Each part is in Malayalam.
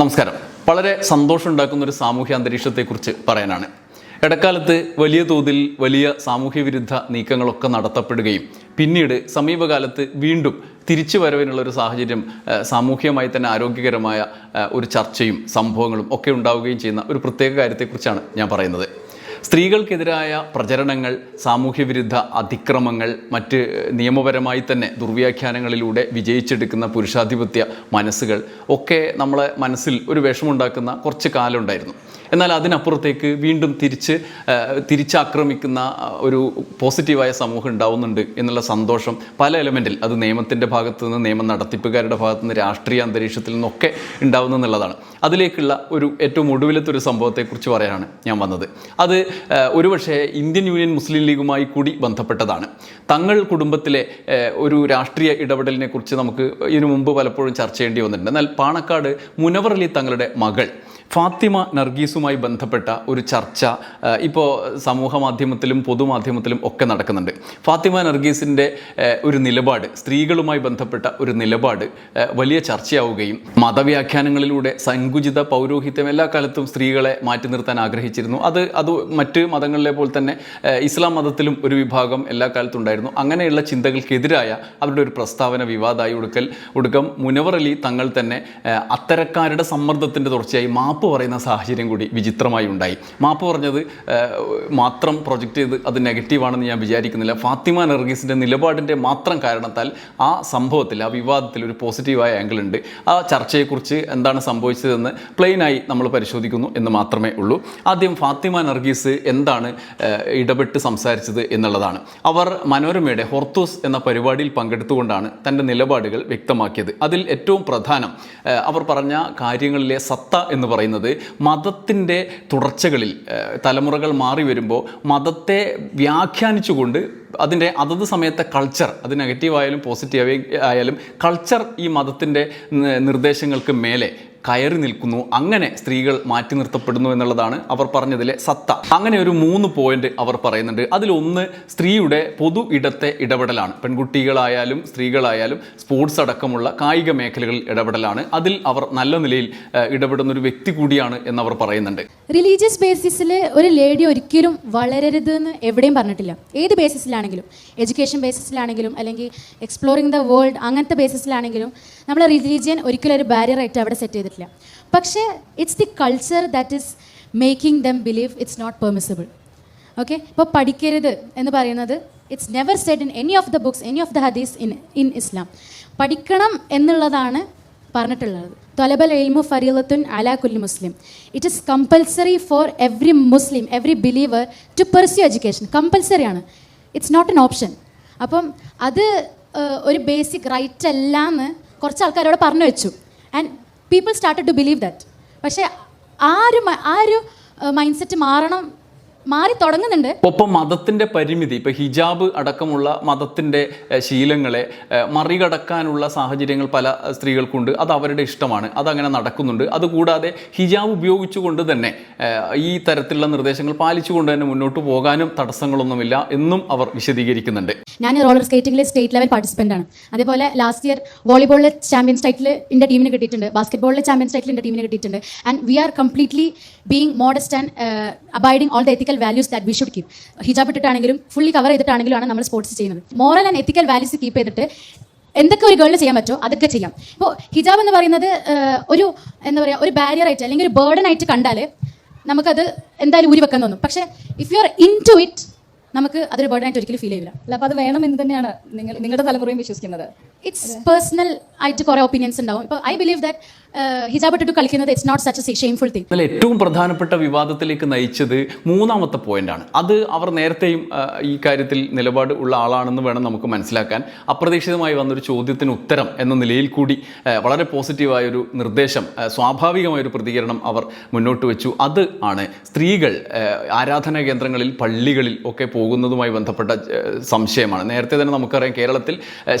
നമസ്കാരം. വളരെ സന്തോഷമുണ്ടാക്കുന്ന ഒരു സാമൂഹ്യ അന്തരീക്ഷത്തെക്കുറിച്ച് പറയാനാണ്. ഇടക്കാലത്ത് വലിയ തോതിൽ വലിയ സാമൂഹ്യ വിരുദ്ധ നീക്കങ്ങളൊക്കെ നടത്തപ്പെടുകയും പിന്നീട് സമീപകാലത്ത് വീണ്ടും തിരിച്ചു വരവിനുള്ള ഒരു സാഹചര്യം സാമൂഹ്യമായി തന്നെ ആരോഗ്യകരമായ ഒരു ചർച്ചയും സംഭവങ്ങളും ഒക്കെ ഉണ്ടാവുകയും ചെയ്യുന്ന ഒരു പ്രത്യേക കാര്യത്തെക്കുറിച്ചാണ് ഞാൻ പറയുന്നത്. സ്ത്രീകൾക്കെതിരായ പ്രചരണങ്ങൾ സാമൂഹ്യവിരുദ്ധ അതിക്രമങ്ങൾ മറ്റ് നിയമപരമായി തന്നെ ദുർവ്യാഖ്യാനങ്ങളിലൂടെ വിജയിച്ചെടുക്കുന്ന പുരുഷാധിപത്യ മനസ്സുകൾ ഒക്കെ നമ്മളെ മനസ്സിൽ ഒരു വിഷമുണ്ടാക്കുന്ന കുറച്ച് കാലമുണ്ടായിരുന്നു എന്നാൽ അതിനപ്പുറത്തേക്ക് വീണ്ടും തിരിച്ച് തിരിച്ചാക്രമിക്കുന്ന ഒരു പോസിറ്റീവായ സമൂഹം ഉണ്ടാവുന്നുണ്ട് എന്നുള്ള സന്തോഷം പല എലമെന്റിൽ അത് നിയമത്തിന്റെ ഭാഗത്തു നിന്ന് നിയമ നടത്തിപ്പുകാരുടെ ഭാഗത്തു നിന്ന് രാഷ്ട്രീയ അന്തരീക്ഷത്തിൽ നിന്നൊക്കെ ഉണ്ടാവുന്നു എന്നുള്ളതാണ്. അതിലേക്കുള്ള ഒരു ഏറ്റവും ഒടുവിലത്തെ ഒരു സംഭവത്തെക്കുറിച്ച് പറയാനാണ് ഞാൻ വന്നത്. അത് ഒരുപക്ഷെ ഇന്ത്യൻ യൂണിയൻ മുസ്ലിം ലീഗുമായി കൂടി ബന്ധപ്പെട്ടതാണ്. തങ്ങൾ കുടുംബത്തിലെ ഒരു രാഷ്ട്രീയ ഇടപെടലിനെ കുറിച്ച് നമുക്ക് ഇതിനു മുമ്പ് പലപ്പോഴും ചർച്ച ചെയ്യേണ്ടി വന്നിട്ടുണ്ട്. എന്നാൽ പാണക്കാട് മുനവർ അലി തങ്ങളുടെ മകൾ ഫാത്തിമ നർഗീസുമായി ബന്ധപ്പെട്ട ഒരു ചർച്ച ഇപ്പോൾ സമൂഹ മാധ്യമത്തിലും പൊതുമാധ്യമത്തിലും ഒക്കെ നടക്കുന്നുണ്ട്. ഫാത്തിമ നർഗീസിന്റെ ഒരു നിലപാട് സ്ത്രീകളുമായി ബന്ധപ്പെട്ട ഒരു നിലപാട് വലിയ ചർച്ചയാവുകയും മതവ്യാഖ്യാനങ്ങളിലൂടെ സങ്കുചിത പൗരോഹിത്യം എല്ലാ കാലത്തും സ്ത്രീകളെ മാറ്റി നിർത്താൻ ആഗ്രഹിച്ചിരുന്നു. അത് അത് മറ്റ് മതങ്ങളിലെ പോലെ തന്നെ ഇസ്ലാം മതത്തിലും ഒരു വിഭാഗം എല്ലാ കാലത്തും ഉണ്ടായിരുന്നു. അങ്ങനെയുള്ള ചിന്തകൾക്കെതിരായ അവരുടെ ഒരു പ്രസ്താവന വിവാദമായി ഒടുക്കൽ ഒടുക്കം മുനവർ അലി തങ്ങൾ തന്നെ അത്തരക്കാരുടെ സമ്മർദ്ദത്തിന്റെ തുടർച്ചയായി മാപ്പ് പറയുന്ന സാഹചര്യം കൂടി വിചിത്രമായി ഉണ്ടായി. മാപ്പ് പറഞ്ഞത് മാത്രം പ്രൊജക്റ്റ് ചെയ്ത് അത് നെഗറ്റീവാണെന്ന് ഞാൻ വിചാരിക്കുന്നില്ല. ഫാത്തിമ നർഗീസിന്റെ നിലപാടിന്റെ മാത്രം കാരണത്താൽ ആ സംഭവത്തിൽ ആ വിവാദത്തിൽ ഒരു പോസിറ്റീവായ ആംഗിൾ ഉണ്ട്. ആ ചർച്ചയെക്കുറിച്ച് എന്താണ് സംഭവിച്ചതെന്ന് പ്ലെയിനായി നമ്മൾ പരിശോധിക്കുന്നു എന്ന് മാത്രമേ ഉള്ളൂ. ആദ്യം ഫാത്തിമ നർഗീസ് എന്താണ് ഇടപെട്ട് സംസാരിച്ചത് എന്നുള്ളതാണ്. അവർ മനോരമയുടെ ഹോർത്തോസ് എന്ന പരിപാടിയിൽ പങ്കെടുത്തുകൊണ്ടാണ് തന്റെ നിലപാടുകൾ വ്യക്തമാക്കിയത്. അതിൽ ഏറ്റവും പ്രധാനം അവർ പറഞ്ഞ കാര്യങ്ങളിലെ സത്ത എന്ന് പറയുന്നത് മതത്തിന്റെ തുടർച്ചകളിൽ തലമുറകൾ മാറി വരുമ്പോൾ മതത്തെ വ്യാഖ്യാനിച്ചുകൊണ്ട് അതിന്റെ അതത് സമയത്തെ കൾച്ചർ അത് നെഗറ്റീവ് ആയാലും പോസിറ്റീവ് ആയാലും കൾച്ചർ ഈ മതത്തിന്റെ നിർദ്ദേശങ്ങൾക്ക് മേലെ കയറി നിൽക്കുന്നു. അങ്ങനെ സ്ത്രീകൾ മാറ്റി നിർത്തപ്പെടുന്നു എന്നുള്ളതാണ് അവർ പറഞ്ഞതിലെ സത്ത. അങ്ങനെ ഒരു മൂന്ന് പോയിന്റ് അവർ പറയുന്നുണ്ട്. അതിലൊന്ന് സ്ത്രീയുടെ പൊതു ഇടത്തെ ഇടപെടലാണ്. പെൺകുട്ടികളായാലും സ്ത്രീകളായാലും സ്പോർട്സ് അടക്കമുള്ള കായിക മേഖലകളിൽ ഇടപെടലാണ്. അതിൽ അവർ നല്ല നിലയിൽ ഇടപെടുന്ന ഒരു വ്യക്തി കൂടിയാണ് എന്നവർ പറയുന്നുണ്ട്. റിലീജിയസ് ബേസിസിൽ ഒരു ലേഡി ഒരിക്കലും വളരരുത് എന്ന് എവിടെയും പറഞ്ഞിട്ടില്ല. ഏത് ബേസിസിലാണെങ്കിലും എഡ്യൂക്കേഷൻ ബേസിസിലാണെങ്കിലും അല്ലെങ്കിൽ എക്സ്പ്ലോറിംഗ് ദ വേൾഡ് അങ്ങനത്തെ ബേസിസിലാണെങ്കിലും നമ്മൾ റിലീജിയൻ ഒരിക്കലും ഒരു ബാരിയർ ആയിട്ട് അവിടെ സെറ്റ് ചെയ്തിട്ടില്ല പക്ഷേ it's the culture that is making them believe it's not permissible okay ഇപ്പോൾ പഠിക്കരുത് എന്ന് പറയുന്നത് it's never said in any of the books any of the ഹദീസ് ഇൻ ഇൻ ഇസ്ലാം പഠിക്കണം എന്നുള്ളതാണ് പറഞ്ഞിട്ടുള്ളത്. തൊലബൽ എൽമു ഫരീലത്തുൻ അലാ കുല്ലി മുസ്ലിം. It is compulsory for every Muslim every believer to pursue education compulsory ആണ്. ഇറ്റ്സ് നോട്ട് എൻ ഓപ്ഷൻ അപ്പം അത് ഒരു ബേസിക് റൈറ്റ് അല്ല എന്ന് കുറച്ച് ആൾക്കാരോട് പറഞ്ഞു വെച്ചു. And people started to believe that പക്ഷേ ആ ഒരു ആ ഒരു മൈൻഡ് സെറ്റ് മാറണം മാറി തുടങ്ങുന്നുണ്ട്. ഒപ്പം മതത്തിന്റെ പരിമിതി ഇപ്പൊ ഹിജാബ് അടക്കമുള്ള മതത്തിന്റെ ശീലങ്ങളെ മറികടക്കാനുള്ള സാഹചര്യങ്ങൾ പല സ്ത്രീകൾക്കുണ്ട്. അത് അവരുടെ ഇഷ്ടമാണ്. അതങ്ങനെ നടക്കുന്നുണ്ട്. അതുകൂടാതെ ഹിജാബ് ഉപയോഗിച്ചുകൊണ്ട് തന്നെ ഈ തരത്തിലുള്ള നിർദ്ദേശങ്ങൾ പാലിച്ചുകൊണ്ട് തന്നെ മുന്നോട്ട് പോകാനും തടസ്സങ്ങളൊന്നുമില്ല എന്നും അവർ വിശദീകരിക്കുന്നുണ്ട്. ഞാൻ റോളർ സ്കേറ്റിംഗിലെ സ്റ്റേറ്റ് ലെവൽ പാർട്ടിസിപ്പന്റ് ആണ്. അതേപോലെ ലാസ്റ്റ് ഇയർ വോളിബോളിലെ ചാമ്പ്യൻസ് ടൈറ്റിൽ എന്റെ ടീമിന് കിട്ടിയിട്ടുണ്ട്. ബാസ്കറ്റ്ബോളിലെ ചാമ്പ്യൻസ് ടൈറ്റിൽ എന്റെ ടീമിന് കിട്ടിയിട്ടുണ്ട്. And we are completely being modest and abiding all the ethical values that we should keep ഹിജാബ് ഇട്ടിട്ടാണെങ്കിലും ഫുള്ളി കവർ ചെയ്തിട്ടാണെങ്കിലും ആണ് നമ്മൾ സ്പോർട്സ് ചെയ്യുന്നത്. Moral and ethical values keep ചെയ്തിട്ട് എന്തൊക്കെ ഒരു ഗേളിന് ചെയ്യാൻ പറ്റുമോ അതൊക്കെ ചെയ്യാം. ഇപ്പോൾ ഹിജാബ് എന്ന് പറയുന്നത് ഒരു എന്താ പറയുക ഒരു ബാരിയർ ആയിട്ട് അല്ലെങ്കിൽ ഒരു ബേർഡൻ ആയിട്ട് കണ്ടാൽ നമുക്കത് എന്തായാലും ഊരി വെക്കാൻ തോന്നും. പക്ഷേ if you are into it നമുക്ക് അതൊരു ബേർഡൻ ആയിട്ട് ഒരിക്കലും ഫീൽ ചെയ്യില്ല അല്ല അപ്പോൾ അത് വേണം എന്ന് തന്നെയാണ് നിങ്ങൾ നിങ്ങളുടെ തലമുറയും വിശ്വസിക്കുന്നത്. ഇറ്റ്സ് പേഴ്സണൽ ആയിട്ട് കുറേ ഒപ്പീനിയൻസ് ഉണ്ടാവും. ഇപ്പോൾ ഐ ബിലീവ് ദാറ്റ് ഹിജാബ് ഇട്ടിട്ട് കളിക്കുന്നത് it's not such a shameful thing എന്നാൽ ഏറ്റവും പ്രധാനപ്പെട്ട വിവാദത്തിലേക്ക് നയിച്ചത് മൂന്നാമത്തെ പോയിന്റാണ് അത് അവർ നേരത്തെയും ഈ കാര്യത്തിൽ നിലപാട് ഉള്ള ആളാണെന്ന് വേണം നമുക്ക് മനസ്സിലാക്കാൻ. അപ്രതീക്ഷിതമായി വന്നൊരു ചോദ്യത്തിന് ഉത്തരം എന്ന നിലയിൽ കൂടി വളരെ പോസിറ്റീവായ ഒരു നിർദ്ദേശം ആ, സ്വാഭാവികമായ ഒരു പ്രതികരണം അവർ മുന്നോട്ട് വെച്ചു. അത് ആണ് സ്ത്രീകൾ ആരാധനാ കേന്ദ്രങ്ങളിൽ പള്ളികളിൽ ഒക്കെ പോകുന്നതുമായി ബന്ധപ്പെട്ട സംശയമാണ്. നേരത്തെ തന്നെ നമുക്കറിയാം കേരളത്തിൽ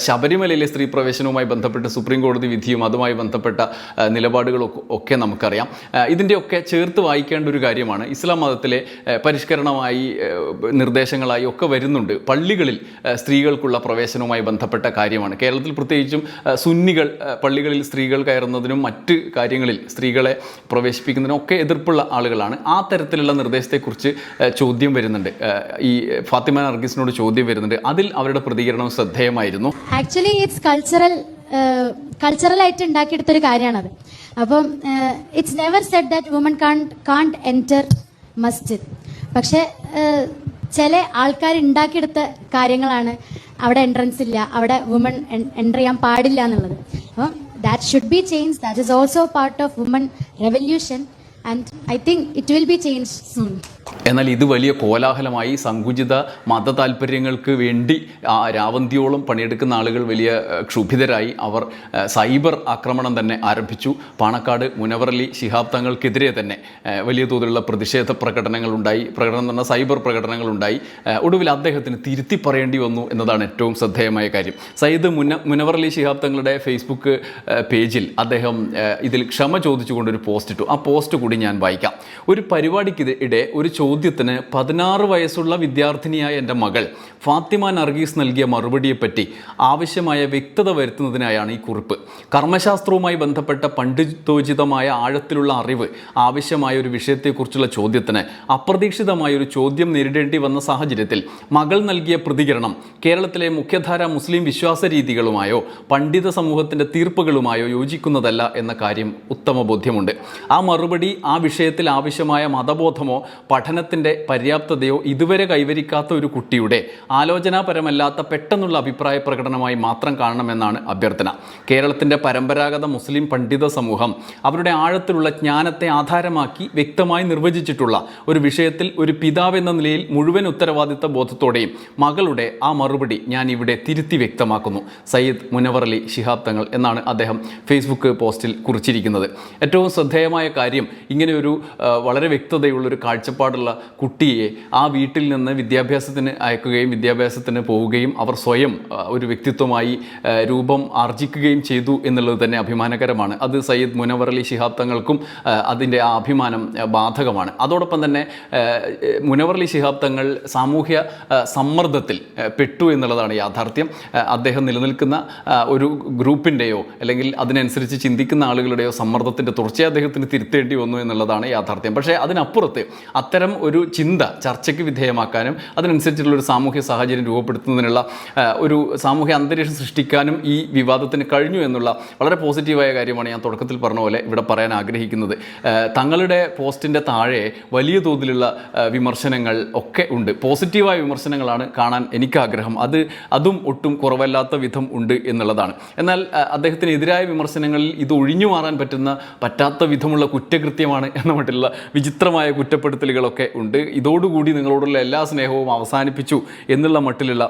ശബരിമലയിലെ സ്ത്രീ പ്രവേശനവുമായി ബന്ധപ്പെട്ട് സുപ്രീം കോടതി വിധിയും അതുമായി ബന്ധപ്പെട്ട ആ, നിലപാടുകളും ഒക്കെ- നമുക്കറിയാം. ഇതിന്റെയൊക്കെ ചേർത്ത് വായിക്കേണ്ട ഒരു കാര്യമാണ് ഇസ്ലാം മതത്തിലെ പരിഷ്കരണമായി നിർദ്ദേശങ്ങളായി ഒക്കെ വരുന്നുണ്ട്. പള്ളികളിൽ സ്ത്രീകൾക്കുള്ള പ്രവേശനവുമായി ബന്ധപ്പെട്ട കാര്യമാണ്. കേരളത്തിൽ പ്രത്യേകിച്ചും സുന്നികൾ പള്ളികളിൽ സ്ത്രീകൾ കയറുന്നതിനും മറ്റ് കാര്യങ്ങളിൽ സ്ത്രീകളെ പ്രവേശിപ്പിക്കുന്നതിനും ഒക്കെ എതിർപ്പുള്ള ആളുകളാണ്. ആ തരത്തിലുള്ള നിർദ്ദേശത്തെക്കുറിച്ച് ചോദ്യം വരുന്നുണ്ട്. ഈ ഫാത്തിമ നർഗീസിനോട് ചോദ്യം വരുന്നുണ്ട്. അതിൽ അവരുടെ പ്രതികരണം ശ്രദ്ധേയമായിരുന്നു. ആക്ച്വലി ഇറ്റ്സ് കൾച്ചറൽ കൾച്ചറലായിട്ട് ഉണ്ടാക്കിയെടുത്തൊരു കാര്യമാണത്. അപ്പം it's never said that woman can't can't enter മസ്ജിദ് പക്ഷേ ചില ആൾക്കാർ ഉണ്ടാക്കിയെടുത്ത കാര്യങ്ങളാണ് അവിടെ എൻട്രൻസ് ഇല്ല അവിടെ വുമൺ എന്റർ ചെയ്യാൻ പാടില്ല എന്നുള്ളത്. അപ്പം that should be change that is also part of woman revolution എന്നാൽ ഇത് വലിയ കോലാഹലമായി സങ്കുചിത മത താല്പര്യങ്ങൾക്ക് വേണ്ടി ആ രാവന്തിയോളം പണിയെടുക്കുന്ന ആളുകൾ വലിയ ക്ഷുഭിതരായി. അവർ സൈബർ ആക്രമണം തന്നെ ആരംഭിച്ചു. പാണക്കാട് മുനവറലി ശിഹാബ് തങ്ങൾക്കെതിരെ തന്നെ വലിയ തോതിലുള്ള പ്രതിഷേധ പ്രകടനങ്ങൾ ഉണ്ടായി പ്രകടനം തന്നെ സൈബർ ഏഹ്, ഒടുവിൽ അദ്ദേഹത്തിന് തിരുത്തി പറയേണ്ടി വന്നു എന്നതാണ് ഏറ്റവും ശ്രദ്ധേയമായ കാര്യം. സയ്യിദ് മുന മുനവറലി ശിഹാബ് തങ്ങളുടെ ഫേസ്ബുക്ക് പേജിൽ അദ്ദേഹം ഇതിൽ ക്ഷമ ചോദിച്ചുകൊണ്ടൊരു പോസ്റ്റ് ഇട്ടു. ആ പോസ്റ്റ് കൂടി ഞാൻ വായിക്കാം. ഒരു പരിപാടിക്ക് ഇടെ ഒരു ചോദ്യത്തിന് പതിനാറ് വയസ്സുള്ള വിദ്യാർത്ഥിനിയായ എന്റെ മകൾ ഫാത്തിമ നർഗീസ് നൽകിയ മറുപടിയെപ്പറ്റി ആവശ്യമായ വ്യക്തത വരുത്തുന്നതിനായാണ് ഈ കുറിപ്പ്. കർമ്മശാസ്ത്രവുമായി ബന്ധപ്പെട്ട പണ്ഡിതോചിതമായ ആഴത്തിലുള്ള അറിവ് ആവശ്യമായ ഒരു വിഷയത്തെക്കുറിച്ചുള്ള ചോദ്യത്തിന് അപ്രതീക്ഷിതമായ ഒരു ചോദ്യം നേരിടേണ്ടി വന്ന സാഹചര്യത്തിൽ മകൾ നൽകിയ പ്രതികരണം കേരളത്തിലെ മുഖ്യധാര മുസ്ലിം വിശ്വാസ രീതികളുമായോ പണ്ഡിത സമൂഹത്തിന്റെ തീർപ്പുകളുമായോ യോജിക്കുന്നതല്ല എന്ന കാര്യം ഉത്തമ ബോധ്യമുണ്ട്. ആ മറുപടി ആ വിഷയത്തിൽ ആവശ്യമായ മതബോധമോ പഠനത്തിന്റെ പര്യാപ്തതയോ ഇതുവരെ കൈവരിക്കാത്ത ഒരു കുട്ടിയുടെ ആലോചനാപരമല്ലാത്ത പെട്ടെന്നുള്ള അഭിപ്രായ പ്രകടനമായി മാത്രം കാണണമെന്നാണ് അഭ്യർത്ഥന. കേരളത്തിന്റെ പരമ്പരാഗത മുസ്ലിം പണ്ഡിത സമൂഹം അവരുടെ ആഴത്തിലുള്ള ജ്ഞാനത്തെ ആധാരമാക്കി വ്യക്തമായി നിർവചിച്ചിട്ടുള്ള ഒരു വിഷയത്തിൽ ഒരു പിതാവ് എന്ന നിലയിൽ മുഴുവൻ ഉത്തരവാദിത്ത ബോധത്തോടെയും മകളുടെ ആ മറുപടി ഞാൻ ഇവിടെ തിരുത്തി വ്യക്തമാക്കുന്നു. സയ്യിദ് മുനവർ അലി ശിഹാബ് തങ്ങൾ എന്നാണ് അദ്ദേഹം ഫേസ്ബുക്ക് പോസ്റ്റിൽ കുറിച്ചിരിക്കുന്നത്. ഏറ്റവും ശ്രദ്ധേയമായ കാര്യം ഇങ്ങനെയൊരു ഒരു വളരെ വ്യക്തതയുള്ളൊരു കാഴ്ചപ്പാടുള്ള കുട്ടിയെ ആ വീട്ടിൽ നിന്ന് വിദ്യാഭ്യാസത്തിന് അയക്കുകയും വിദ്യാഭ്യാസത്തിന് പോവുകയും അവർ സ്വയം ഒരു വ്യക്തിത്വമായി രൂപം ആർജിക്കുകയും ചെയ്തു എന്നുള്ളത് തന്നെ അഭിമാനകരമാണ്. അത് സയ്യിദ് മുനവർ അലി ശിഹാബ് തങ്ങൾക്കും അതിന്റെ ആ അഭിമാനം ബാധകമാണ്. അതോടൊപ്പം തന്നെ മുനവർ അലി ശിഹാബ് തങ്ങൾ സാമൂഹ്യ സമ്മർദ്ദത്തിൽ പെട്ടു എന്നുള്ളതാണ് യാഥാർത്ഥ്യം. അദ്ദേഹം നിലനിൽക്കുന്ന ഒരു ഗ്രൂപ്പിന്റെയോ അല്ലെങ്കിൽ അതിനനുസരിച്ച് ചിന്തിക്കുന്ന ആളുകളുടെയോ സമ്മർദ്ദത്തിന്റെ തുടർച്ചയെ അദ്ദേഹത്തിന് തിരുത്തേണ്ടി വന്നു എന്നുള്ളതാണ് യാഥാർത്ഥ്യം. പക്ഷേ അതിനപ്പുറത്ത് അത്തരം ഒരു ചിന്ത ചർച്ചയ്ക്ക് വിധേയമാക്കാനും അതിനനുസരിച്ചുള്ള ഒരു സാമൂഹ്യ സാഹചര്യം രൂപപ്പെടുത്തുന്നതിനുള്ള ഒരു സാമൂഹ്യ അന്തരീക്ഷം സൃഷ്ടിക്കാനും ഈ വിവാദത്തിന് കഴിഞ്ഞു എന്നുള്ള വളരെ പോസിറ്റീവായ കാര്യമാണ് ഞാൻ തുടക്കത്തിൽ പറഞ്ഞ പോലെ ഇവിടെ പറയാൻ ആഗ്രഹിക്കുന്നത്. തങ്ങളുടെ പോസ്റ്റിന്റെ താഴെ വലിയ തോതിലുള്ള വിമർശനങ്ങൾ ഒക്കെ ഉണ്ട്. പോസിറ്റീവായ വിമർശനങ്ങളാണ് കാണാൻ എനിക്ക് ആഗ്രഹം. അത് അതും ഒട്ടും കുറവല്ലാത്ത വിധം ഉണ്ട് എന്നുള്ളതാണ്. എന്നാൽ അദ്ദേഹത്തിനെതിരായ വിമർശനങ്ങളിൽ ഇത് ഒഴിഞ്ഞു മാറാൻ പറ്റുന്ന പറ്റാത്ത വിധമുള്ള കുറ്റകൃത്യമാണ് എന്ന മട്ടിലുള്ള വിചിത്രമായ കുറ്റപ്പെടുത്തലുകളൊക്കെ ഉണ്ട്. ഇതോടുകൂടി നിങ്ങളോടുള്ള എല്ലാ സ്നേഹവും അവസാനിപ്പിച്ചു എന്നുള്ള മട്ടിലുള്ള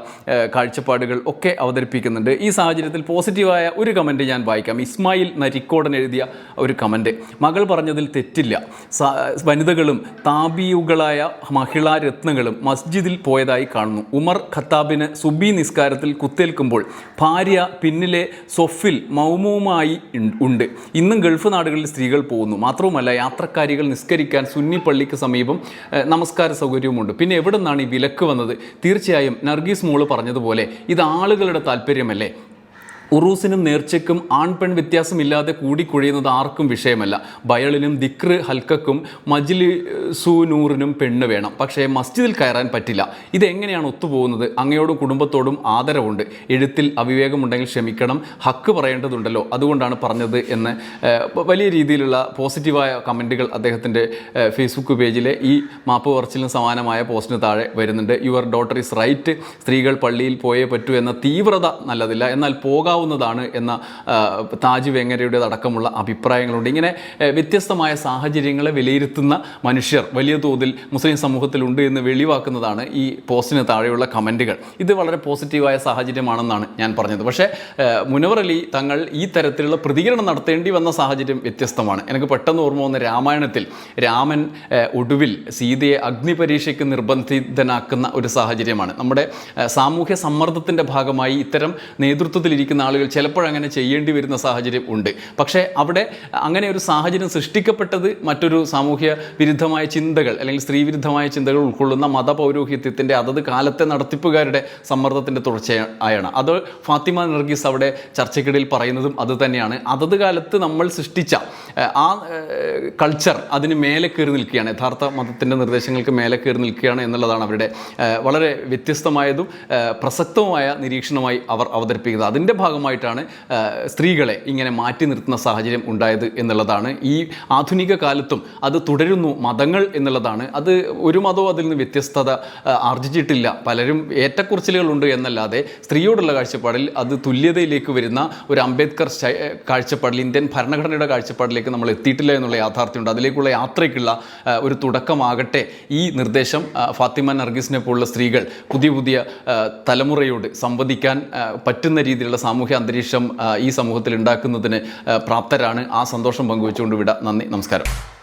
കാഴ്ചപ്പാടുകൾ ഒക്കെ അവതരിപ്പിക്കുന്നുണ്ട്. ഈ സാഹചര്യത്തിൽ പോസിറ്റീവായ ഒരു കമന്റ് ഞാൻ വായിക്കാം. ഇസ്മായിൽ നരിക്കോടൻ എഴുതിയ ഒരു കമന്റ് മകൾ പറഞ്ഞതിൽ തെറ്റില്ല. വനിതകളും താബിയുകളായ മഹിളാ രത്നങ്ങളും മസ്ജിദിൽ പോയതായി കാണുന്നു. ഉമർ ഖത്താബിന് സുബി നിസ്കാരത്തിൽ കുത്തേൽക്കുമ്പോൾ ഭാര്യ പിന്നിലെ സൊഫിൽ മൗമുമായി ഉണ്ട്. ഇന്നും ഗൾഫ് നാടുകളിൽ സ്ത്രീകൾ പോകുന്നു. മാത്രവുമല്ല യാത്രക്കാരികൾ നിസ്കരിക്കാൻ സുന്നി പള്ളിക്ക് സമീപം നമസ്കാര സൗകര്യവുമുണ്ട്. പിന്നെ എവിടെ നിന്നാണ് ഈ വിലക്ക് വന്നത്? തീർച്ചയായും നർഗീസ് മോൾ പറഞ്ഞതുപോലെ ഇത് ആളുകളുടെ താല്പര്യമല്ലേ? ഉറൂസിനും നേർച്ചയ്ക്കും ആൺ പെൺ വ്യത്യാസമില്ലാതെ കൂടിക്കുഴയുന്നത് ആർക്കും വിഷയമല്ല. ബയളിനും ദിക്റ് ഹൽക്കക്കും മജ്ലി സൂനൂറിനും പെണ്ണ് വേണം. പക്ഷേ മസ്ജിദിൽ കയറാൻ പറ്റില്ല. ഇതെങ്ങനെയാണ് ഒത്തുപോകുന്നത്? അങ്ങയോടും കുടുംബത്തോടും ആദരവുണ്ട്. എഴുത്തിൽ അവിവേകമുണ്ടെങ്കിൽ ക്ഷമിക്കണം. ഹക്ക് പറയേണ്ടതുണ്ടല്ലോ. അതുകൊണ്ടാണ് പറഞ്ഞത് എന്ന് വലിയ രീതിയിലുള്ള പോസിറ്റീവായ കമന്റുകൾ അദ്ദേഹത്തിന്റെ ഫേസ്ബുക്ക് പേജിലെ ഈ മാപ്പ് പറച്ചിലിന് സമാനമായ പോസ്റ്റിന് താഴെ വരുന്നുണ്ട്. Your daughter is right. സ്ത്രീകൾ പള്ളിയിൽ പോയേ പറ്റൂ എന്ന തീവ്രത നല്ലതില്ല. എന്നാൽ പോകാവുന്നതാണ് എന്ന താജ് വെങ്ങരയുടെ അടക്കമുള്ള അഭിപ്രായങ്ങളുണ്ട്. ഇങ്ങനെ വ്യത്യസ്തമായ സാഹചര്യങ്ങളെ വിലയിരുത്തുന്ന മനുഷ്യർ വലിയ തോതിൽ മുസ്ലിം സമൂഹത്തിലുണ്ട് എന്ന് വെളിവാക്കുന്നതാണ് ഈ പോസ്റ്റിന് താഴെയുള്ള കമന്റുകൾ ഇത് വളരെ പോസിറ്റീവായ സാഹചര്യമാണെന്നാണ് ഞാൻ പറഞ്ഞത്. പക്ഷേ മുനവർ അലി തങ്ങൾ ഈ തരത്തിലുള്ള പ്രതികരണം നടത്തേണ്ടി വന്ന സാഹചര്യം വ്യത്യസ്തമാണ്. എനിക്ക് പെട്ടെന്ന് ഓർമ്മ വന്ന രാമായണത്തിൽ രാമൻ ഒടുവിൽ സീതയെ അഗ്നിപരീക്ഷയ്ക്ക് നിർബന്ധിതനാക്കുന്ന ഒരു സാഹചര്യമാണ്. നമ്മുടെ സാമൂഹ്യ സമ്മർദ്ദത്തിന്റെ ഭാഗമായി ഇത്തരം നേതൃത്വത്തിലിരിക്കുന്ന ആളുകൾ ചിലപ്പോഴങ്ങനെ ചെയ്യേണ്ടി വരുന്ന സാഹചര്യം ഉണ്ട്. പക്ഷേ അവിടെ അങ്ങനെ ഒരു സാഹചര്യം സൃഷ്ടിക്കപ്പെട്ടത് മറ്റൊരു സാമൂഹ്യ വിരുദ്ധമായ ചിന്തകൾ അല്ലെങ്കിൽ സ്ത്രീ വിരുദ്ധമായ ചിന്തകൾ ഉൾക്കൊള്ളുന്ന മതപൗരോഹിത്യത്തിന്റെ അതത് കാലത്തെ നടത്തിപ്പുകാരുടെ സമ്മർദ്ദത്തിന്റെ തുടർച്ചയായാണ് അത് ഫാത്തിമ നർഗീസ് അവിടെ ചർച്ചയ്ക്കിടയിൽ പറയുന്നതും അത് തന്നെയാണ്. അതത് കാലത്ത് നമ്മൾ സൃഷ്ടിച്ച ആ കൾച്ചർ അതിന് മേലെ കയറി നിൽക്കുകയാണ്. യഥാർത്ഥ മതത്തിന്റെ നിർദ്ദേശങ്ങൾക്ക് മേലെ കയറി നിൽക്കുകയാണ് എന്നുള്ളതാണ് അവരുടെ വളരെ വ്യത്യസ്തമായതും പ്രസക്തവുമായ നിരീക്ഷണമായി അവർ അവതരിപ്പിക്കുന്നത്. അതിന്റെ ഭാഗമായിട്ടാണ് സ്ത്രീകളെ ഇങ്ങനെ മാറ്റി നിർത്തുന്ന സാഹചര്യം ഉണ്ടായത് എന്നുള്ളതാണ്. ഈ ആധുനിക കാലത്തും അത് തുടരുന്നു മതങ്ങൾ എന്നുള്ളതാണ്. അത് ഒരു മതവും അതിൽ നിന്ന് വ്യത്യസ്തത ആർജിച്ചിട്ടില്ല. പലരും ഏറ്റക്കുറച്ചിലുകളുണ്ട് എന്നല്ലാതെ സ്ത്രീയോടുള്ള കാഴ്ചപ്പാടിൽ അത് തുല്യതയിലേക്ക് വരുന്ന ഒരു അംബേദ്കർ കാഴ്ചപ്പാടിൽ ഇന്ത്യൻ ഭരണഘടനയുടെ കാഴ്ചപ്പാടിലേക്ക് നമ്മൾ എത്തിയിട്ടില്ല എന്നുള്ള യാഥാർത്ഥ്യമുണ്ട്. അതിലേക്കുള്ള യാത്രയ്ക്കുള്ള ഒരു തുടക്കമാകട്ടെ ഈ നിർദ്ദേശം ഫാത്തിമ നർഗീസിനെ പോലുള്ള സ്ത്രീകൾ പുതിയ പുതിയ തലമുറയോട് സംവദിക്കാൻ പറ്റുന്ന രീതിയിലുള്ള സാമൂഹ്യ അന്തരീക്ഷം ഈ സമൂഹത്തിൽ ഉണ്ടാക്കുന്നതിന് പ്രാപ്തരാണ്. ആ സന്തോഷം പങ്കുവെച്ചുകൊണ്ട് വിട. നന്ദി. നമസ്കാരം.